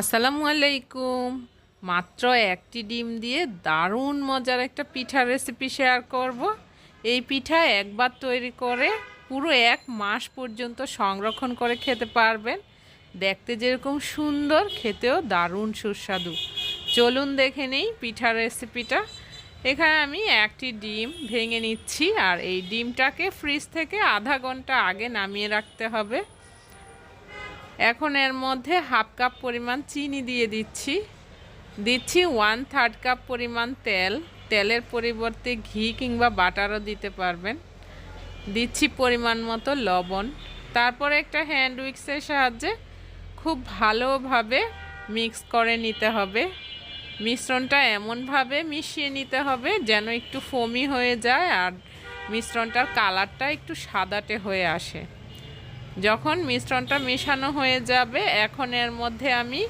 আসসালামু আলাইকুম। মাত্র একটি ডিম দিয়ে দারুণ মজার একটা পিঠার রেসিপি শেয়ার করব। এই পিঠা একবার তৈরি করে পুরো এক মাস পর্যন্ত সংরক্ষণ করে খেতে পারবেন। দেখতে যেরকম সুন্দর, খেতেও দারুণ সুস্বাদু। চলুন দেখে নেই পিঠার রেসিপিটা এখানে আমি একটি ডিম ভেঙে নিচ্ছি আর এই ডিমটাকে ফ্রিজ থেকে আধা ঘণ্টা আগে নামিয়ে রাখতে হবে। এখন এর মধ্যে হাফ কাপ পরিমাণ চিনি দিয়ে দিচ্ছি। দিচ্ছি ওয়ান থার্ড কাপ পরিমাণ তেল। তেলের পরিবর্তে ঘি কিংবা বাটারও দিতে পারবেন। দিচ্ছি পরিমাণ মতো লবণ। তারপরে একটা হ্যান্ড উইক্সের সাহায্যে খুব ভালোভাবে মিক্স করে নিতে হবে। মিশ্রণটা এমনভাবে মিশিয়ে নিতে হবে যেন একটু ফমি হয়ে যায় আর মিশ্রণটার কালারটা একটু সাদাটে হয়ে আসে। যখন মিশ্রণটা মেশানো হয়ে যাবে, এখন এর মধ্যে আমি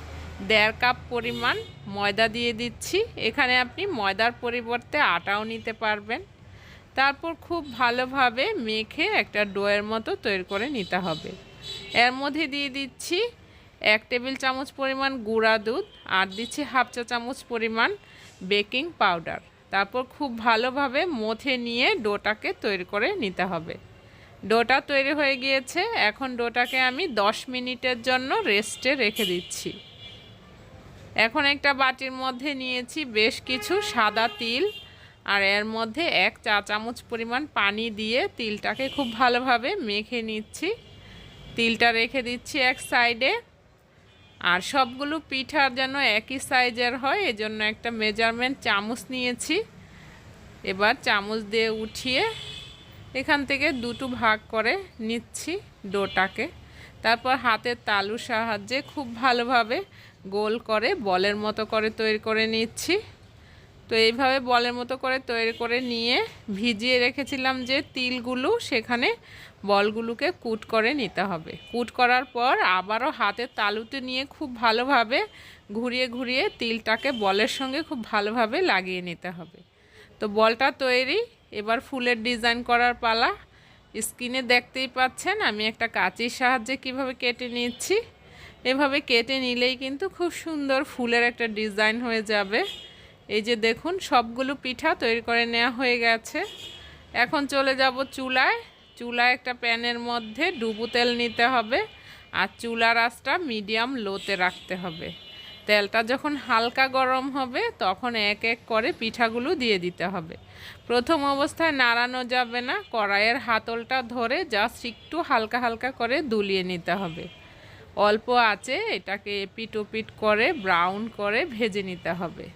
দেড় কাপ পরিমাণ ময়দা দিয়ে দিচ্ছি। এখানে আপনি ময়দার পরিবর্তে আটাও নিতে পারবেন। তারপর খুব ভালোভাবে মেখে একটা ডোয়ের মতো তৈরি করে নিতে হবে। এর মধ্যে দিয়ে দিচ্ছি এক টেবিল চামচ পরিমাণ গুঁড়া দুধ, আর দিচ্ছি হাফ চা চামচ পরিমাণ বেকিং পাউডার। তারপর খুব ভালোভাবে মথে নিয়ে ডোটাকে তৈরি করে নিতে হবে। ডোটা তৈরি হয়ে গিয়েছে। এখন ডোটাকে আমি 10 মিনিটের জন্য রেস্টে রেখে দিচ্ছি। এখন একটা বাটির মধ্যে নিয়েছি বেশ কিছু সাদা তিল আর এর মধ্যে এক চা চামচ পরিমাণ পানি দিয়ে তিলটাকে খুব ভালোভাবে মেখে নিচ্ছি। তিলটা রেখে দিচ্ছি এক সাইডে। আর সবগুলো পিঠার যেন একই সাইজের হয়, এজন্য একটা মেজারমেন্ট চামচ নিয়েছি। এবার চামচ দিয়ে উঠিয়ে এখান থেকে দুটো ভাগ করে নিচ্ছি ডোটাকে। তারপর হাতের তালুর সাহায্যে খুব ভালোভাবে গোল করে বলের মতো করে তৈরি করে নিচ্ছি। তো এইভাবে বলের মতো করে তৈরি করে নিয়ে ভিজিয়ে রেখেছিলাম যে তিলগুলো সেখানে বলগুলোকে কুট করে নিতে হবে। কুট করার পর আবারও হাতের তালুতে নিয়ে খুব ভালোভাবে ঘুরিয়ে ঘুরিয়ে তিলটাকে বলের সঙ্গে খুব ভালোভাবে লাগিয়ে নিতে হবে। তো বলটা তৈরি, এবার ফুলের ডিজাইন করার পালা। স্কিনে দেখতেই পাচ্ছেন, আমি একটা কাঁচির সাহায্যে কীভাবে কেটে নিচ্ছি। এভাবে কেটে নিলেই কিন্তু খুব সুন্দর ফুলের একটা ডিজাইন হয়ে যাবে। এই যে দেখুন, সবগুলো পিঠা তৈরি করে নেওয়া হয়ে গেছে। এখন চলে যাব চুলায়। চুলায় একটা প্যানের মধ্যে ডুবু তেল নিতে হবে আর চুলার আঁচটা মিডিয়াম লোতে রাখতে হবে। তেলটা যখন হালকা গরম হবে, তখন এক এক করে পিঠাগুলো দিয়ে দিতে হবে। প্রথম অবস্থায় নাড়ানো যাবে না, কড়াইয়ের হাতলটা ধরে জাস্ট একটু হালকা হালকা করে দুলিয়ে নিতে হবে। অল্প আছে এটাকে এপিট ওপিট করে ব্রাউন করে ভেজে নিতে হবে।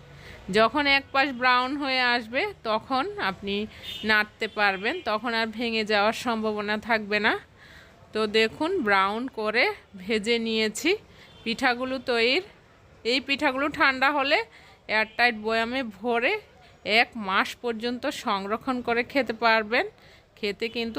যখন এক পাশ ব্রাউন হয়ে আসবে, তখন আপনি নাড়তে পারবেন, তখন আর ভেঙে যাওয়ার সম্ভাবনা থাকবে না। তো দেখুন ব্রাউন করে ভেজে নিয়েছি, পিঠাগুলো তৈরি। এই পিঠাগুলো ঠান্ডা হলে এয়ারটাইট বয়ামে ভরে এক মাস পর্যন্ত সংরক্ষণ করে খেতে পারবেন। খেতে কিন্তু